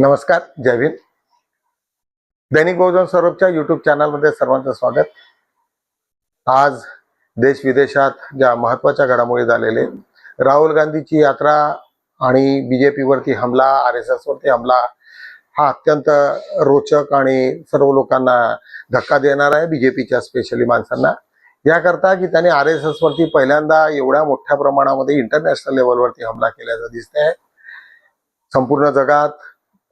नमस्कार जय भीम. दैनिक बहुजन स्वरूपच्या युट्यूब चॅनलमध्ये सर्वांचं स्वागत. आज देश विदेशात ज्या महत्त्वाच्या घडामोडी झालेले राहुल गांधीची यात्रा आणि बीजेपीवरती हमला आर एस एसवरती हमला हा अत्यंत रोचक आणि सर्व लोकांना धक्का देणार आहे बीजेपीच्या स्पेशली माणसांना. याकरता की त्यांनी आर एस एस वरती पहिल्यांदा एवढ्या मोठ्या प्रमाणामध्ये इंटरनॅशनल लेवलवरती हमला केल्याचं दिसतंय. संपूर्ण जगात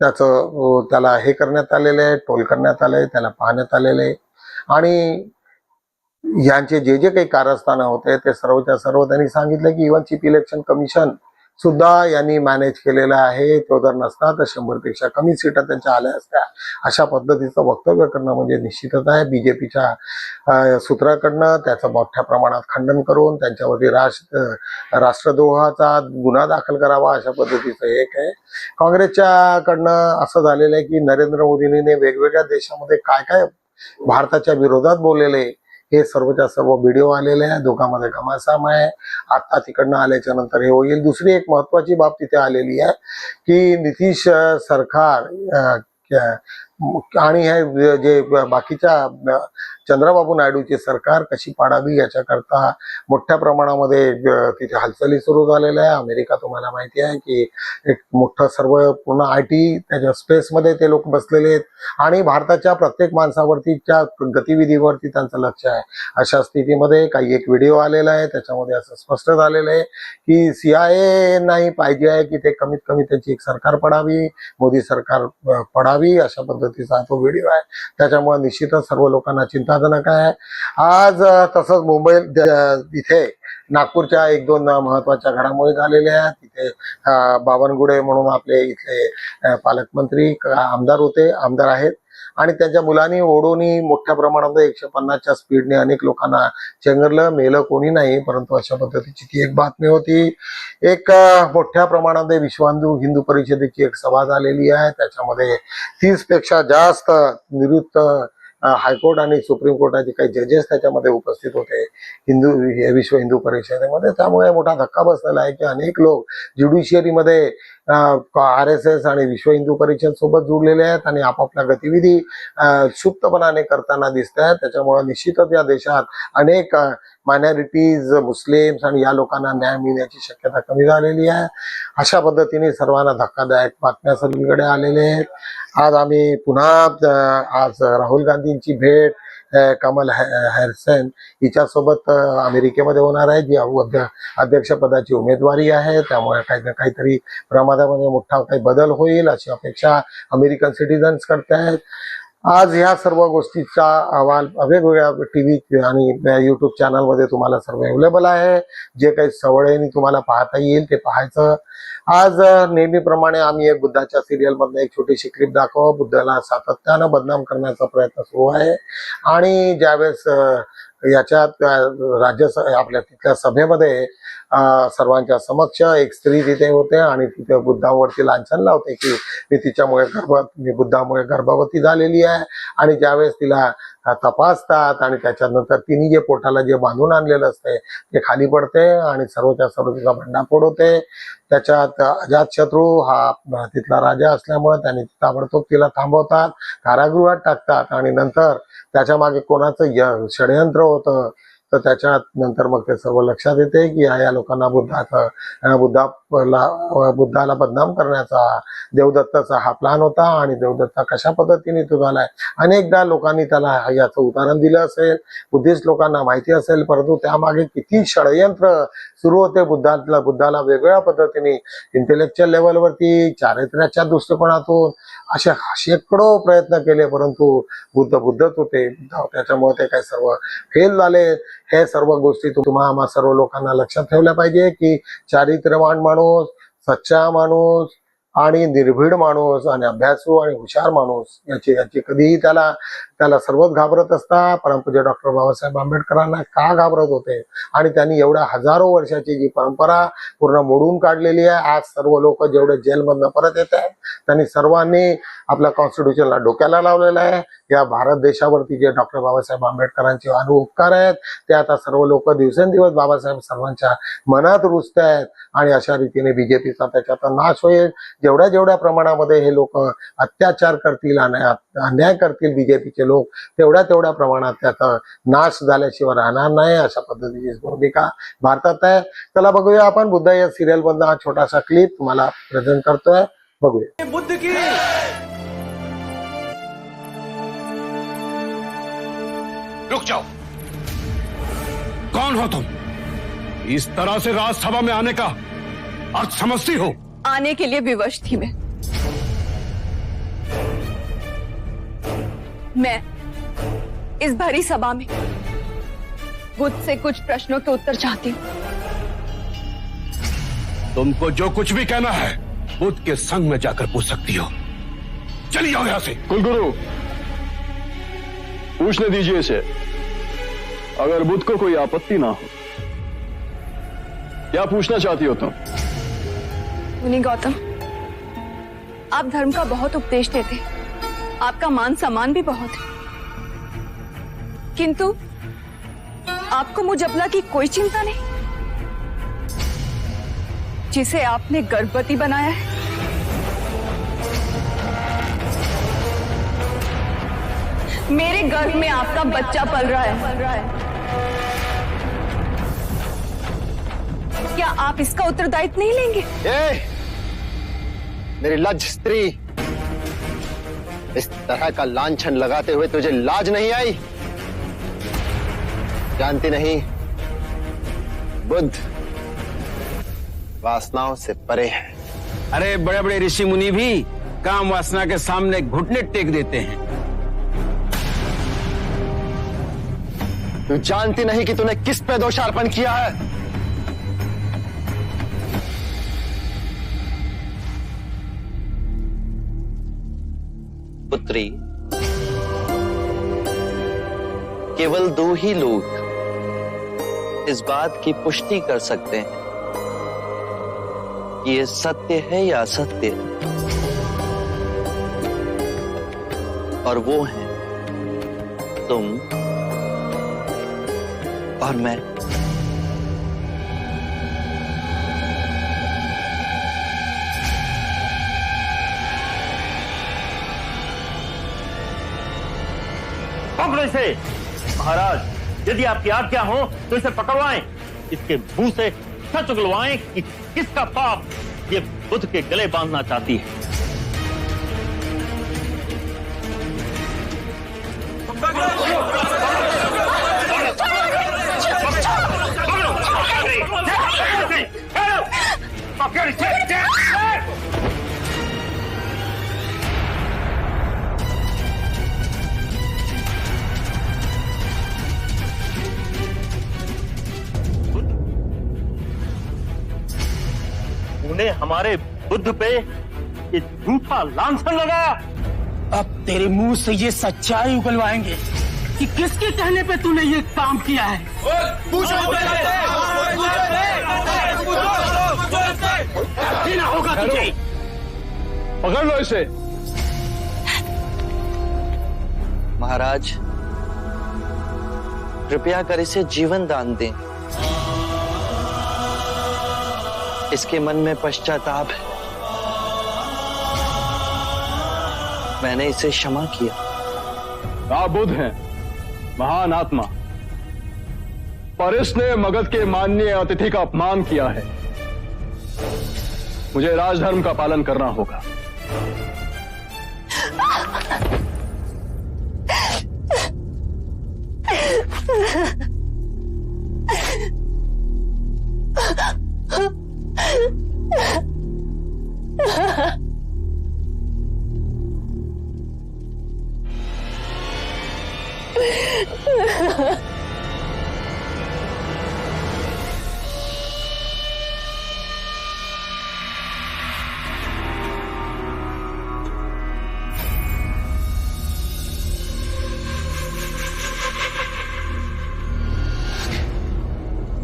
त्याचं त्याला हे करण्यात आलेलं आहे टोल करण्यात आलंय त्याला पाहण्यात आलेलं आहे. आणि यांचे जे जे काही कारस्थानं होते ते सर्वच्या सर्व त्यांनी सांगितलं की इव्हन चीफ इलेक्शन कमिशन सुद्धा यांनी मॅनेज केलेलं आहे. तो जर नसता तर शंभरपेक्षा कमी सीटा त्यांच्या आल्या असत्या. अशा पद्धतीचं वक्तव्य करणं म्हणजे निश्चितच आहे. बीजेपीच्या सूत्राकडनं त्याचं मोठ्या प्रमाणात खंडन करून त्यांच्यावरती राष्ट्र राष्ट्रद्रोहाचा गुन्हा दाखल करावा अशा पद्धतीचं एक आहे. काँग्रेसच्या कडनं असं झालेलं आहे की नरेंद्र मोदींनी वेगवेगळ्या देशामध्ये काय काय भारताच्या विरोधात बोललेले हे सर्वच्या सर्व व्हिडिओ आलेले आहे दोघांमध्ये घमासाम आहे. आता तिकडनं आल्याच्या नंतर हे होईल. दुसरी एक महत्वाची बाब तिथे आलेली आहे की नितीश सरकार अं, आणि हे जे बाकीच्या चंद्रबाबू नायडूची सरकार कशी पाडावी याच्याकरता मोठ्या प्रमाणामध्ये तिथे हालचाली सुरू झालेल्या आहे. अमेरिका तुम्हाला माहिती आहे की एक मोठं सर्व पूर्ण आय टी त्याच्या स्पेसमध्ये ते लोक बसलेले आहेत. आणि भारताच्या प्रत्येक माणसावरती त्या गतिविधीवरती त्यांचं लक्ष आहे अशा स्थितीमध्ये काही एक व्हिडिओ आलेला आहे. त्याच्यामध्ये असं स्पष्ट झालेलं आहे की सीआयए नाही पाहिजे आहे की ते कमीत कमी त्याची एक सरकार पडावी मोदी सरकार पडावी अशा पद्धतीचा तो व्हिडिओ आहे. त्याच्यामुळे निश्चितच सर्व लोकांना चिंताजनक आहे. आज तसंच मुंबई इथे नागपूरच्या एक दोन महत्त्वाच्या घडामोडी झालेल्या आहेत. तिथे बावनगुडे म्हणून आपले इथले पालकमंत्री आमदार होते. आमदार आहेत. आणि त्यांच्या मुलांनी ओढोनी मोठ्या प्रमाणात एकशे पन्नासच्या स्पीडने अनेक लोकांना चेंगरलं मेलं कोणी नाही. परंतु अशा पद्धतीची ती एक बातमी होती. एक मोठ्या प्रमाणात विश्व हिंदू हिंदू परिषदेची एक सभा झालेली आहे. त्याच्यामध्ये तीसपेक्षा जास्त निवृत्त हायकोर्ट आणि सुप्रीम कोर्टाचे काही जजेस त्याच्यामध्ये उपस्थित होते. हिंदू विश्व हिंदू परिषदेमध्ये. त्यामुळे मोठा धक्का बसलेला आहे की अनेक लोक ज्युडिशियरीमध्ये आर एस एस आणि विश्व हिंदू परिषद सोबत जुळलेले आहेत आणि आपापल्या गतिविधी सुप्तपणाने करताना दिसत आहेत त्याच्यामुळे निश्चितच या देशात अनेक मायनॉरिटीज मुस्लिम्स आणि या लोकांना न्याय मिळण्याची शक्यता कमी झालेली आहे. अशा पद्धतीने सर्वांना धक्कादायक बातम्या सगळीकडे आलेल्या आहेत. आज आम्ही पुन्हा आज राहुल गांधींची भेट कमल हॅरसन हिच्यासोबत अमेरिकेमध्ये होणार आहे. जी अध्य- अध्यक्षपदाची उमेदवारी आहे. त्यामुळे काही ना काहीतरी प्रमादामध्ये मोठा काही बदल होईल अशी अपेक्षा अमेरिकन सिटीजन्स करत आहेत आज ह्या सर्व गोष्टीचा अहवाल वेगवेगळ्या टी व्ही आणि युट्यूब चॅनलमध्ये तुम्हाला सर्व अवेलेबल आहे. जे काही सवळीने तुम्हाला पाहता येईल ते पाहायचं. आज नेहमीप्रमाणे आम्ही एक बुद्धाच्या सिरियलमधून एक छोटीशी क्लिप दाखव. बुद्धाला सातत्यानं बदनाम करण्याचा प्रयत्न सुरू आहे. आणि ज्यावेळेस याच्यात राज्य आपल्या तिथल्या सभेमध्ये सर्वांच्या समक्ष एक स्त्री तिथे होते आणि तिथे बुद्धावरती लांछन लावते की मी तिच्यामुळे गर्भ मी बुद्धामुळे गर्भवती झालेली आहे. आणि ज्यावेळेस तिला तपासतात आणि त्याच्यानंतर तिने जे पोटाला जे बांधून आणलेलं असते ते खाली पडते आणि सर्वच्या सर्व तिचा भंडाफोड होते. त्याच्यात अजातशत्रू हा तिथला राजा असल्यामुळे त्याने ताबडतोब तिला थांबवतात कारागृहात टाकतात आणि नंतर त्याच्यामागे कोणाचं षडयंत्र होतं तर त्याच्यात नंतर मग ते सर्व लक्षात येते की या लोकांना बुद्धाचं बुद्धाला बुद्धाला बदनाम करण्याचा देवदत्ताचा हा प्लान होता आणि देवदत्ता कशा पद्धतीने तो झालाय? अनेकदा लोकांनी त्याला याचं उदाहरण दिलं असेल बुद्धिस्ट लोकांना माहिती असेल परंतु त्यामागे किती षडयंत्र सुरू होते बुद्धाला बुद्धाला वेगवेगळ्या पद्धतीने इंटेलेक्च्युअल लेवलवरती चारित्र्याच्या दृष्टिकोनातून असे शेकडो प्रयत्न केले परंतु बुद्ध बुद्धच होते. त्याच्यामुळे ते काय सर्व फेल झाले. हे सर्व गोष्टी तुम्हा आम्हा सर्व लोकांना लक्षात ठेवल्या पाहिजे की चारित्र्यवान माणूस सच्चा माणूस आणि निर्भीड माणूस आणि अभ्यासू आणि हुशार माणूस याची याची कधीही त्याला त्याला सर्वच घाबरत असता परमपूज्य डॉक्टर बाबासाहेब आंबेडकरांना का घाबरत होते? आणि त्यांनी एवढ्या हजारो वर्षाची जी परंपरा पूर्ण मोडून काढलेली आहे. आज सर्व लोक जेवढे जेलमधनं परत येत आहेत त्यांनी सर्वांनी आपल्या कॉन्स्टिट्यूशनला डोक्याला लावलेलं आहे. या भारत देशावरती जे डॉक्टर बाबासाहेब आंबेडकरांचे अनुपकार आहेत ते आता सर्व लोक दिवसेंदिवस बाबासाहेब सर्वांच्या मनात रुजत आहेत आणि अशा रीतीने बीजेपीचा त्याच्यात नाश होईल. जेवढ्या जेवढ्या प्रमाणामध्ये हे लोक अत्याचार करतील आणि अन्याय करतील बीजेपीचे लोक तेवढ्या तेवढ्या प्रमाणात त्याचा नाश झाल्याशिवाय राहणार नाही अशा पद्धतीची भूमिका भारतात आहे. चला बघूया आपण. बुद्ध या सिरियल मधला हा छोटासा क्लिप तुम्हाला प्रेझेंट करतोय. बघूया. बुद्ध की? रुक जाओ. कौन हो तुम? इस तरह से राजसभा में आने का अर्थ समझती हो? आने के लिए विवश थी मैं। मैं इस भरी सभा में बुद्ध से कुछ प्रश्नों के उत्तर चाहती हूँ। तुमको जो कुछ भी कहना है बुद्ध के संग में जाकर पूछ सकती हो। चली जाओ यहाँ से। कुलगुरु पूछने दीजिए इसे। अगर बुद्ध को कोई आपत्ति ना हो क्या पूछना चाहती हो तुम? मुनि गौतम आप धर्म का बहुत उपदेश देते आपका मान सम्मान भी बहुत है। किंतु आपको मुजबला की कोई चिंता नहीं। जिसे आपने गर्भवती बनाया है। मेरे गर्भ में आपका बच्चा पल रहा है। क्या आप इसका उत्तरदायित्व नहीं लेंगे? ए, मेरी लज स्त्री। इस तरह का लांछन लगाते हुए तुझे लाज नहीं आई? जानती नहीं? बुद्ध वासनाओं से परे है। अरे बड़े बड़े ऋषि मुनि भी काम वासना के सामने घुटने टेक देते हैं। तू जानती नहीं कि तूने किस पे दोषारोपण किया है? पुत्री। केवल दो ही लोग इस बात की पुष्टि कर सकते हैं कि ये सत्य है या असत्य। और वो है तुम और मैं। पकड़ो इसे महाराज यदि आपकी आज्ञा हो तो इसे पकड़वाएँ इसके मुँह से सच उगलवाएँ कि किसका पाप ये बुद्ध के गले बांधना चाहती है उन्हें हमारे बुद्ध पे ये झूठा लांछन लगाया अब तेरे मुँह से ये सच्चाई उगलवाएँगे कि किसके कहने पे तूने ये काम किया है जीना होगा तुझे पकड़ लो इसे महाराज कृपया कर इसे जीवन दान दें इसके मन में पश्चाताप है। मैंने इसे क्षमा किया। आप बुद्ध हैं। महान आत्मा। पर इसने मगध के माननीय अतिथि का अपमान किया है। मुझे राजधर्म का पालन करना होगा।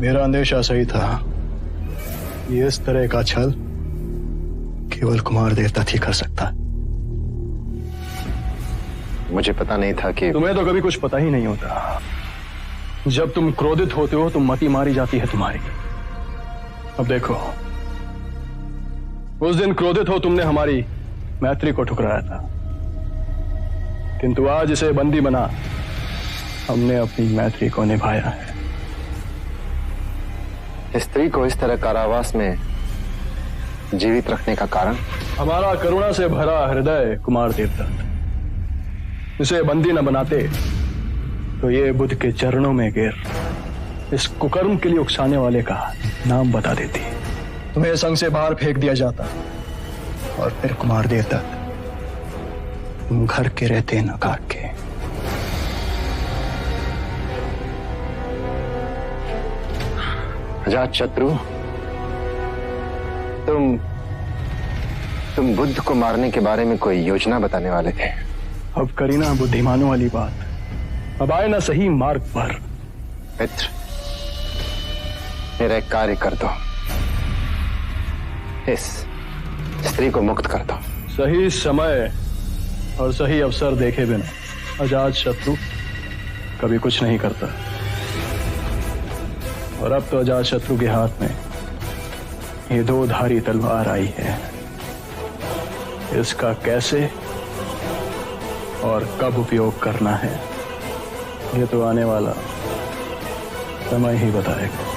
मेरा अंदेशा सही था। ये इस तरह का छल केवल कुमार देवता ही कर सकता। मुझे पता नहीं था कि तुम्हें तो कभी कुछ पता ही नहीं होता। जब तुम क्रोधित होते हो तो मती मारी जाती है तुम्हारी। अब देखो। उस दिन क्रोधित हो तुमने हमारी मैत्री को ठुकराया था। किंतु आज इसे बंदी बना हमने अपनी मैत्री को निभाया है। स्त्री को इस तरह कारावास में जीवित रखने का कारण? हमारा करुणा से भरा हृदय कुमार देवदत्त इसे बंदी न बनाते तो ये बुद्ध के चरणों में गिर। इस कुकर्म के लिए उकसाने वाले का नाम बता देती। तुम्हें संघ से बाहर फेंक दिया जाता। और फिर कुमार देवदत्त तुम घर के रहते न काट के अजात शत्रु तुम तुम बुद्ध को मारने के बारे में कोई योजना बताने वाले थे। अब करीना बुद्धिमानों वाली बात। अब आए ना सही मार्ग पर। मित्र मेरा एक कार्य कर दो। इस स्त्री को मुक्त कर दो। सही समय और सही अवसर देखे बिना आज़ाद शत्रु कभी कुछ नहीं करता। और अब तो आज़ाद शत्रु के हाथ में ये दो धारी तलवार आई है। इसका कैसे और कब उपयोग करना है, ये तो आने वाला समय ही बताएगा।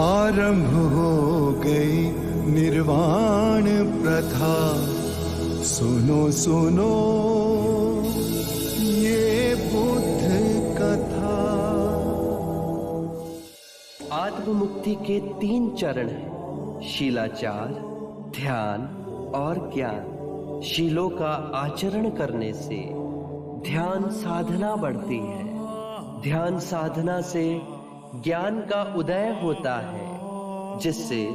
आरंभ हो गई निर्वाण प्रथा। सुनो सुनो। आत्ममुक्ति के तीन चरण हैं। शीलाचार, ध्यान और ज्ञान। शीलों का आचरण करने से ध्यान साधना बढ़ती है। ध्यान साधना से ज्ञान का उदय होता है, जिससे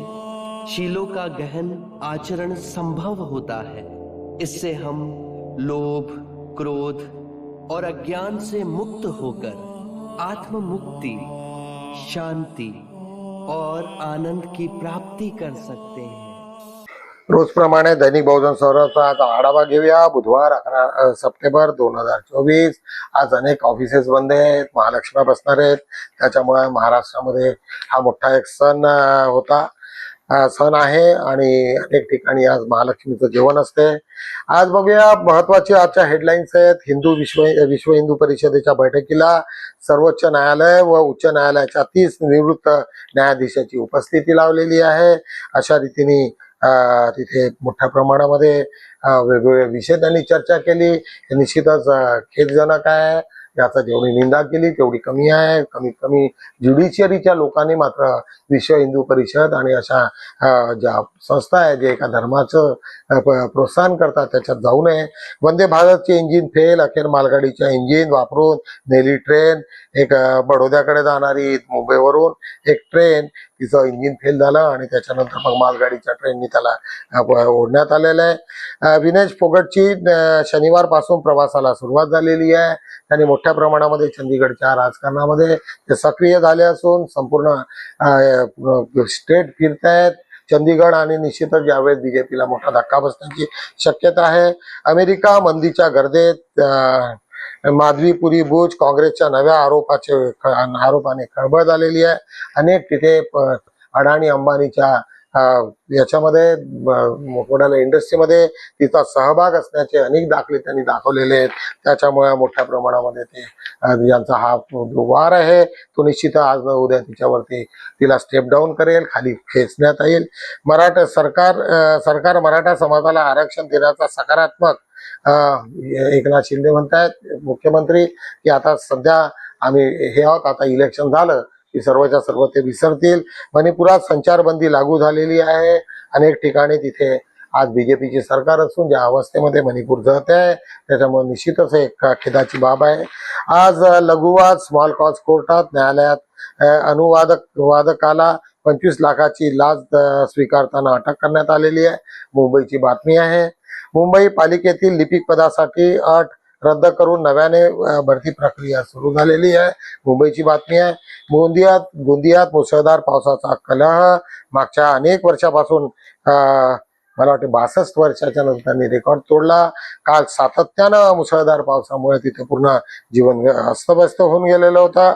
शीलों का गहन आचरण संभव होता है। इससे हम लोभ, क्रोध और अज्ञान से मुक्त होकर आत्म मुक्ति शांति और आनंद की प्राप्ति कर सकते हैं। रोजप्रमाणे दैनिक बहुजन सौरभचा आज आढावा घेऊया. बुधवार अकरा सप्टेंबर दोन हजार चोवीस. आज अनेक ऑफिसेस बंद आहेत महालक्ष्म्या बसणार आहेत. त्याच्यामुळे महाराष्ट्रामध्ये हा मोठा एक सण होता. सण आहे आणि अनेक ठिकाणी आज महालक्ष्मीचं जेवण असते. आज बघूया महत्वाची आजच्या हेडलाईन्स आहेत. हिंदू विश्व विश्व हिंदू परिषदेच्या बैठकीला सर्वोच्च न्यायालय व उच्च न्यायालयाच्या तीस निवृत्त न्यायाधीशाची उपस्थिती लावलेली आहे. अशा रीतीने तिथे मोठ्या प्रमाणामध्ये वेगवेगळ्या वेगवेगळे विषय त्यांनी चर्चा केली. निश्चितच खेदजनक आहे. याचा जेवढी निंदा केली तेवढी कमी आहे. कमीत कमी ज्युडिशियरीच्या लोकांनी मात्र विश्व हिंदू परिषद आणि अशा ज्या संस्था आहेत जे एका धर्माचं प्रोत्साहन करतात त्याच्यात जाऊ नये. वंदे भारतचे इंजिन फेल अखेर मालगाडीच्या इंजिन वापरून नेली ट्रेन एक बडोद्याकडे जाणारी मुंबईवरून एक ट्रेन तिचं इंजिन फेल झालं आणि त्याच्यानंतर मग मालगाडीच्या ट्रेननी त्याला ओढण्यात आलेलं आहे. विनेश फोगटची शनिवारपासून प्रवासाला सुरुवात झालेली आहे. त्यांनी मोठ्या प्रमाणामध्ये चंदीगडच्या राजकारणामध्ये ते सक्रिय झाले असून संपूर्ण स्टेट फिरतायत. चंदीगड आणि निश्चितच यावेळेस बीजेपीला मोठा धक्का बसण्याची शक्यता आहे. अमेरिका मंदीच्या गर्देत माधवीपुरी बुच काँग्रेसच्या नव्या आरोपाचे आरोपाने खळबळ झालेली आहे. अनेक तिथे प- अडाणी अंबानीच्या याच्यामध्ये कोणाला इंडस्ट्रीमध्ये तिचा सहभाग असण्याचे अनेक दाखले त्यांनी दाखवलेले आहेत. त्याच्यामुळे मोठ्या प्रमाणामध्ये ते यांचा हा जो वार आहे. तो निश्चित आज न उद्या तिच्यावरती तिला स्टेप डाऊन करेल खाली खेचण्यात येईल. मराठा सरकार सरकार मराठा समाजाला आरक्षण देण्याचा सकारात्मक एकनाथ शिंदे म्हणतायत मुख्यमंत्री की आता सध्या आम्ही हे आहोत आता इलेक्शन झालं की सर्वच्या सर्व ते विसरतील. मणिपुरात संचारबंदी लागू झालेली आहे. अनेक ठिकाणी तिथे आज बीजेपीची सरकार असून ज्या अवस्थेमध्ये मणिपूर जात आहे त्याच्यामुळे निश्चितच एक खेदाची बाब आहे. आज लघुवाद स्मॉल कॉज कोर्टात न्यायालयात अनुवादक वादकाला पंचवीस लाखाची लाच स्वीकारताना अटक करण्यात आलेली आहे. मुंबईची बातमी आहे. मुंबई पालिकेतील लिपिक पदासाठी अट रद्द करून नव्याने भरती प्रक्रिया सुरू झालेली आहे. मुंबईची बातमी आहे. गोंदियात गोंदियात मुसळधार पावसाचा कलह. मागच्या अनेक वर्षापासून मला वाटते बासष्ट वर्षाच्या नंतर रेकॉर्ड तोडला. काल सातत्यानं मुसळधार पावसामुळे तिथे पूर्ण जीवन अस्तव्यस्त होऊन गेलेलं होतं.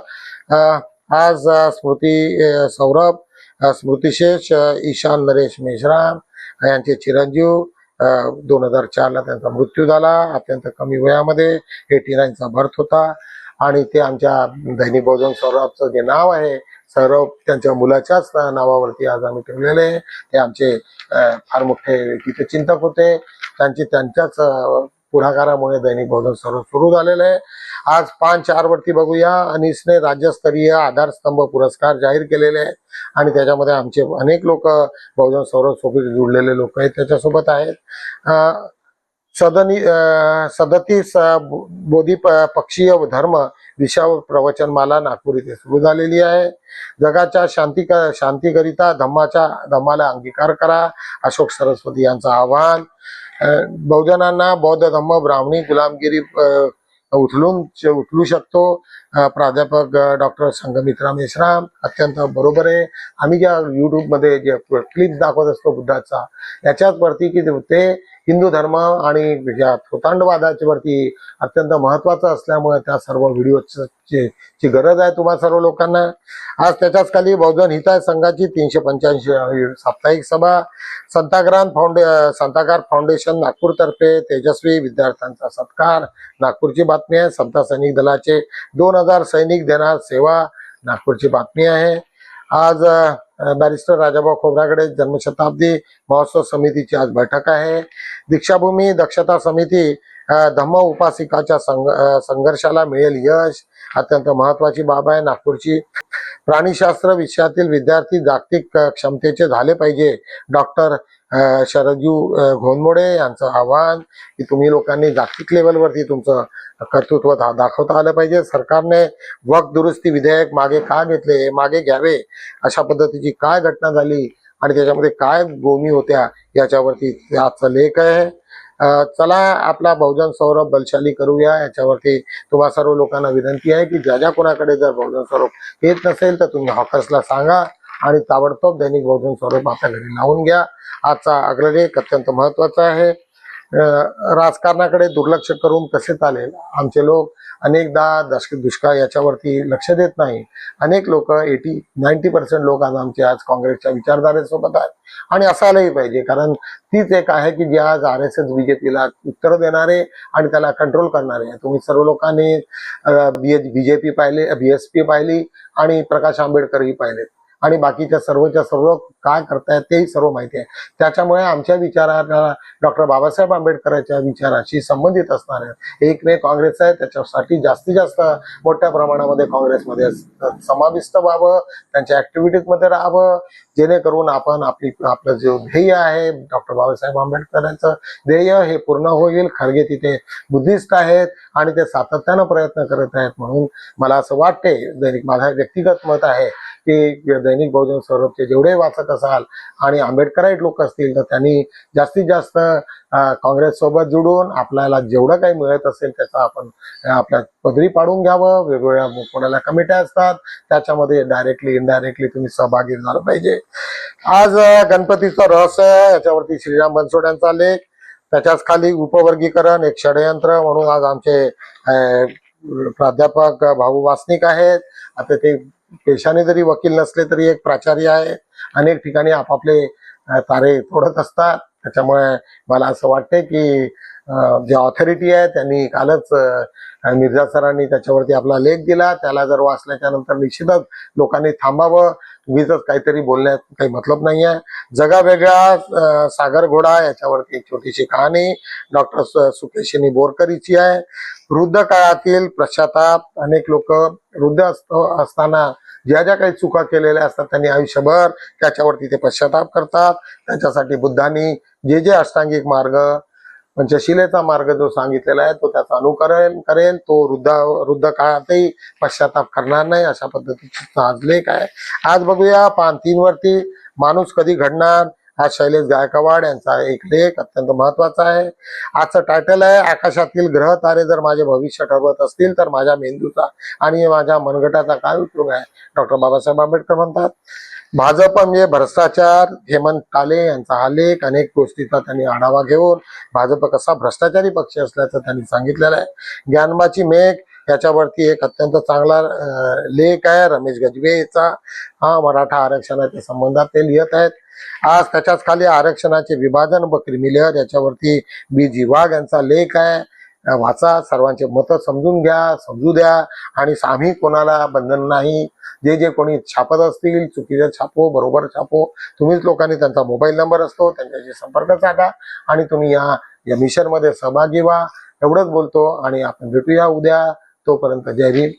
आज स्मृती सौरभ स्मृतिशेष ईशान नरेश मेश्राम यांचे चिरंजीव दोन हजार चारला त्यांचा मृत्यू झाला. अत्यंत कमी वयामध्ये एटी नाईनचा बर्थ होता. आणि ते आमच्या दैनिक बहुजन सौरभचं जे नाव आहे सौरभ त्यांच्या मुलाच्याच नावावरती आज आम्ही ठेवलेले आहे. ते आमचे फार मोठे तिथे चिंतक होते. त्यांची त्यांच्याच पुढाकारामुळे दैनिक बहुजन सर्व सुरू झालेलं आहे. आज पान चार वरती बघूया अनिसने राज्यस्तरीय आधारस्तंभ पुरस्कार जाहीर केलेले आहेत आणि त्याच्यामध्ये आमचे अनेक लोक बहुजन सौरभ सोबत जुळलेले लोक आहेत त्याच्यासोबत आहेत. सदनी सदतीस बोधी प- पक्षीय धर्म विषयावर प्रवचनमाला नागपूर इथे सुरू झालेली आहे. जगाच्या शांती शांतीकरिता धम्माच्या धम्माला अंगीकार करा अशोक सरस्वती यांचं आवाहन. बहुजनांना बौद्ध धम्म ब्राह्मणी गुलामगिरी उचलून उचलू शकतो. प्राध्यापक डॉक्टर संगमित्रा मेश्राम अत्यंत बरोबर आहे. आम्ही ज्या युट्यूबमध्ये जे क्लिप्स दाखवत असतो बुद्धाचा याच्याच वरती की ते हिंदू धर्म आणि या थोतांडवादाच्या वरती अत्यंत महत्वाचं असल्यामुळे त्या सर्व व्हिडिओची ची गरज आहे तुम्हा सर्व लोकांना. आज त्याच्याच खाली बहुजन हिताय संघाची तीनशे पंच्याऐंशी साप्ताहिक सभा. संताग्राम फाउंडे संतागार फाउंडेशन नागपूरतर्फे तेजस्वी विद्यार्थ्यांचा सत्कार. नागपूरची बातमी आहे समता सैनिक दलाचे दोन हजार सैनिक देणार सेवा. नागपूरची बातमी आहे. आज बॅरिस्टर राजाभाऊ खोबरागडे जन्मशताब्दी महोत्सव समितीची आज बैठक आहे. दीक्षाभूमी दक्षता समिती धम्म उपासिकाच्या संघ संघर्षाला मिळेल यश अत्यंत महत्वाची बाब आहे. नागपूरची प्राणीशास्त्र विषयातील विद्यार्थी जागतिक क्षमतेचे झाले पाहिजे. डॉक्टर शरदजीव अ, घोनमोडे यांचं आवाहन की तुम्ही लोकांनी जागतिक लेवलवरती तुमचं कर्तृत्व दा- दाखवता आलं पाहिजे. सरकारने वक दुरुस्ती विधेयक मागे का घेतले मागे घ्यावे अशा पद्धतीची काय घटना झाली आणि त्याच्यामध्ये काय गोमी होत्या याच्यावरती आजचा लेख आहे. चला आपला बहुजन सौरभ बलशाली करूया. याच्यावरती तुम्हा सर्व लोकांना विनंती आहे की ज्या ज्या कोणाकडे जर बहुजन सौरभ येत नसेल तर तुम्ही हॉकर्सला सांगा. आणि ताबडतोब दैनिक बहुजन स्वरूप आपल्या घरी लावून घ्या. आजचा अग्रलेख अत्यंत महत्त्वाचा आहे. राजकारणाकडे दुर्लक्ष करून कसे चालेल? आमचे लोक अनेकदा दशक दुष्काळ याच्यावरती लक्ष देत नाही. अनेक लोक एटी नाईन्टी पर्सेंट लोक आज आमचे आज काँग्रेसच्या विचारधारेसोबत आहेत. आणि असायलाही पाहिजे कारण तीच एक आहे की जी आज आर एस एस बीजेपीला उत्तर देणारे आणि त्याला कंट्रोल करणारे आहे. तुम्ही सर्व लोकांनी बी एच बीजेपी पाहिले बी एस पी पाहिली आणि प्रकाश आंबेडकरही पाहिलेत. आणि बाकीच्या सर्वच्या सर्व काय करतायत तेही सर्व माहिती आहे. त्याच्यामुळे आमच्या विचाराला डॉक्टर बाबासाहेब आंबेडकरांच्या विचाराशी संबंधित असणार एक एकमेव काँग्रेस आहे त्याच्यासाठी जास्तीत जास्त मोठ्या प्रमाणामध्ये काँग्रेसमध्ये समाविष्ट व्हावं त्यांच्या ऍक्टिव्हिटीजमध्ये राहावं जेणेकरून आपण आपली आपलं जे ध्येय आहे डॉक्टर बाबासाहेब आंबेडकरांचं ध्येय हे पूर्ण होईल. खरगे तिथे बुद्धिस्ट आहेत आणि ते सातत्यानं प्रयत्न करत आहेत म्हणून मला असं वाटते दैनिक माझा व्यक्तिगत मत आहे की दैनिक बहुजन सौरभचे जेवढे वाचक असाल आणि आंबेडकराईट लोक असतील तर त्यांनी जास्तीत जास्त काँग्रेस सोबत जुडून आपल्याला जेवढं काही मिळत असेल त्याचा आपण आपल्या पदरी पाडून घ्यावं. वेगवेगळ्या कोणाला कमिट्या असतात त्याच्यामध्ये डायरेक्टली इनडायरेक्टली तुम्ही सहभागी झालं पाहिजे. आज गणपतीचं रहस्य याच्यावरती श्रीराम बनसोड्यांचा लेख त्याच्याच खाली उपवर्गीकरण एक षडयंत्र म्हणून आज आमचे प्राध्यापक भाऊ वासनिक आहेत. आता ते पेशाने जरी वकील नसले तरी एक प्राचार्य आहे. अनेक ठिकाणी आपापले तारे तोडत असतात. त्याच्यामुळे मला असं वाटतंय की जे ऑथॉरिटी आहे त्यांनी कालच मिर्झा सरांनी त्याच्यावरती आपला लेख दिला. त्याला जर वाचल्याच्या नंतर निश्चितच लोकांनी थांबावं. उगीच काहीतरी बोलण्यात काही मतलब नाही आहे जगा वेगळा सागर घोडा याच्यावरती एक छोटीशी कहाणी डॉक्टर सुकेशिनी बोरकरीची आहे. वृद्ध काळातील पश्चाताप अनेक लोक वृद्ध असताना ज्या ज्या काही चुका केलेल्या असतात त्यांनी आयुष्यभर त्याच्यावरती ते पश्चाताप करतात. त्याच्यासाठी बुद्धांनी जे जे अष्टांगिक मार्ग म्हणजे पण जशिलेचा मार्ग जो सांगितलेला आहे तो त्याचा अनुकरण करेन. तो वृद्ध वृद्ध काळातही पश्चाताप करणार नाही अशा पद्धतीचा आज लेख आहे. आज बघूया पान तीन वरती माणूस कधी घडणार? हा शैलेश गायकवाड यांचा एक लेख अत्यंत महत्त्वाचा आहे. आजचं टायटल आहे आकाशातील ग्रह तारे जर माझे भविष्य ठरवत असतील तर माझ्या मेंदूचा आणि माझ्या मनगटाचा काय उपयोग आहे? डॉक्टर बाबासाहेब आंबेडकर म्हणतात भाजप म्हणजे भ्रष्टाचार हेमंत काले यांचा हा लेख अनेक गोष्टीचा त्यांनी आढावा घेऊन भाजप कसा भ्रष्टाचारी पक्ष असल्याचं त्यांनी सांगितलेलं आहे. ज्ञानबाची मेघ याच्यावरती एक अत्यंत चांगला लेख आहे. रमेश गजबेचा हा मराठा आरक्षणाच्या संबंधात ते लिहित आहेत. आज त्याच्याच खाली आरक्षणाचे विभाजन व क्रिमिलेअर याच्यावरती बी जी वाघ यांचा लेख आहे. वाचा सर्वांचे मतं समजून घ्या समजू द्या. आणि आम्ही कोणाला बंधन नाही. जे जे कोणी छापत असतील चुकीचं छापो बरोबर छापो तुम्हीच लोकांनी त्यांचा मोबाईल नंबर असतो त्यांच्याशी संपर्क साधा आणि तुम्ही या या मिशनमध्ये सहभागी व्हा. एवढंच बोलतो आणि आपण भेटूया उद्या. तोपर्यंत जय भीम.